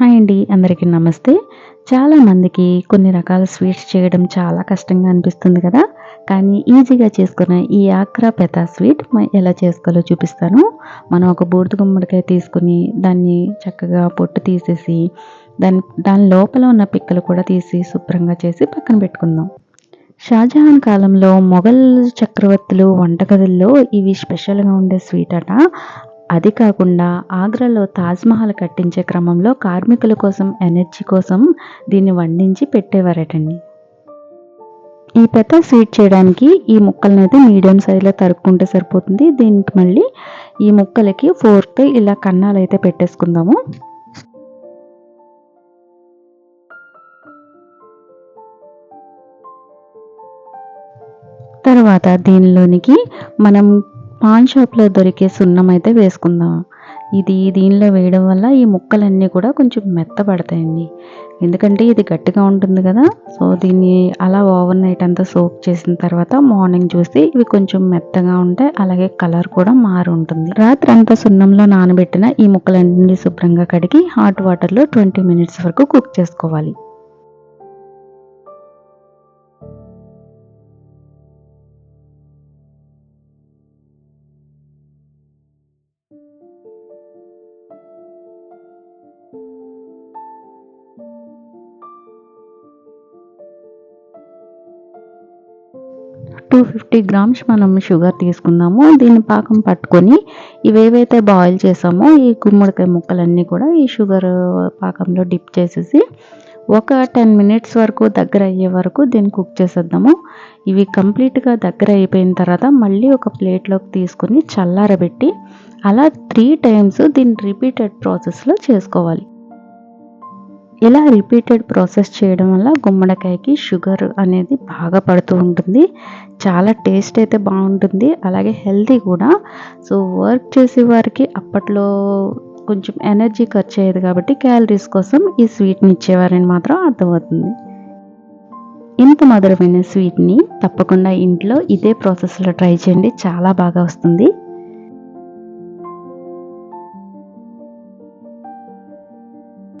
Hi అండి అందరికీ నమస్తే. చాలామందికి కొన్ని రకాల స్వీట్స్ చేయడం చాలా కష్టంగా అనిపిస్తుంది కదా. కానీ ఈజీగా చేసుకునే ఈ ఆక్రా పెతా స్వీట్ ఎలా చేసుకోవాలో చూపిస్తాను. మనం ఒక బూడిద గుమ్మడికాయ తీసుకుని దాన్ని చక్కగా పొట్టు తీసేసి దాని దాని లోపల ఉన్న పిక్కలు కూడా తీసి శుభ్రంగా చేసి పక్కన పెట్టుకుందాం. షాజహాన్ కాలంలో మొఘల్ చక్రవర్తులు వంటగదుల్లో ఇవి స్పెషల్గా ఉండే స్వీట్ అట. అది కాకుండా ఆగ్రాలో తాజ్మహల్ కట్టించే క్రమంలో కార్మికుల కోసం ఎనర్జీ కోసం దీన్ని వండించి పెట్టేవారటండి. ఈ పెద్ద స్వీట్ చేయడానికి ఈ ముక్కలను అయితే మీడియం సైజులో తరుక్కుంటే సరిపోతుంది. దీనికి మళ్ళీ ఈ ముక్కలకి ఫోర్త్ ఇలా కన్నాలు అయితే పెట్టేసుకుందాము. తర్వాత దీనిలోనికి మనం పాన్ షాప్లో దొరికే సున్నం అయితే వేసుకుందాం. ఇది దీనిలో వేయడం వల్ల ఈ ముక్కలన్నీ కూడా కొంచెం మెత్తబడతాయండి. ఎందుకంటే ఇది గట్టిగా ఉంటుంది కదా సో దీన్ని అలా ఓవర్ నైట్ అంతా సోక్ చేసిన తర్వాత మార్నింగ్ చూస్తే ఇవి కొంచెం మెత్తగా ఉంటాయి అలాగే కలర్ కూడా మారు ఉంటుంది. రాత్రి అంతా సున్నంలో నానబెట్టిన ఈ ముక్కలన్నీ శుభ్రంగా కడిగి హాట్ వాటర్లో ట్వంటీ మినిట్స్ వరకు కుక్ చేసుకోవాలి. టూ ఫిఫ్టీ గ్రామ్స్ మనం షుగర్ తీసుకుందాము. దీన్ని పాకం పట్టుకొని ఇవేవైతే బాయిల్ చేసామో ఈ గుమ్మడికాయ ముక్కలన్నీ కూడా ఈ షుగర్ పాకంలో డిప్ చేసేసి ఒక టెన్ మినిట్స్ వరకు దగ్గర అయ్యే వరకు దీన్ని కుక్ చేసేద్దాము. ఇవి కంప్లీట్గా దగ్గర అయిపోయిన తర్వాత మళ్ళీ ఒక ప్లేట్లోకి తీసుకొని చల్లారబెట్టి అలా త్రీ టైమ్స్ దీన్ని రిపీటెడ్ ప్రాసెస్లో చేసుకోవాలి. ఇలా రిపీటెడ్ ప్రాసెస్ చేయడం వల్ల గుమ్మడికాయకి షుగర్ అనేది బాగా పడుతూ ఉంటుంది. చాలా టేస్ట్ అయితే బాగుంటుంది. అలాగే హెల్తీ కూడా. సో వర్క్ చేసే వారికి అప్పట్లో కొంచెం ఎనర్జీ ఖర్చు అయ్యేది కాబట్టి క్యాలరీస్ కోసం ఈ స్వీట్ని ఇచ్చేవారని మాత్రం అర్థమవుతుంది. ఇంత మధురమైన స్వీట్ని తప్పకుండా ఇంట్లో ఇదే ప్రాసెస్లో ట్రై చేయండి. చాలా బాగా వస్తుంది.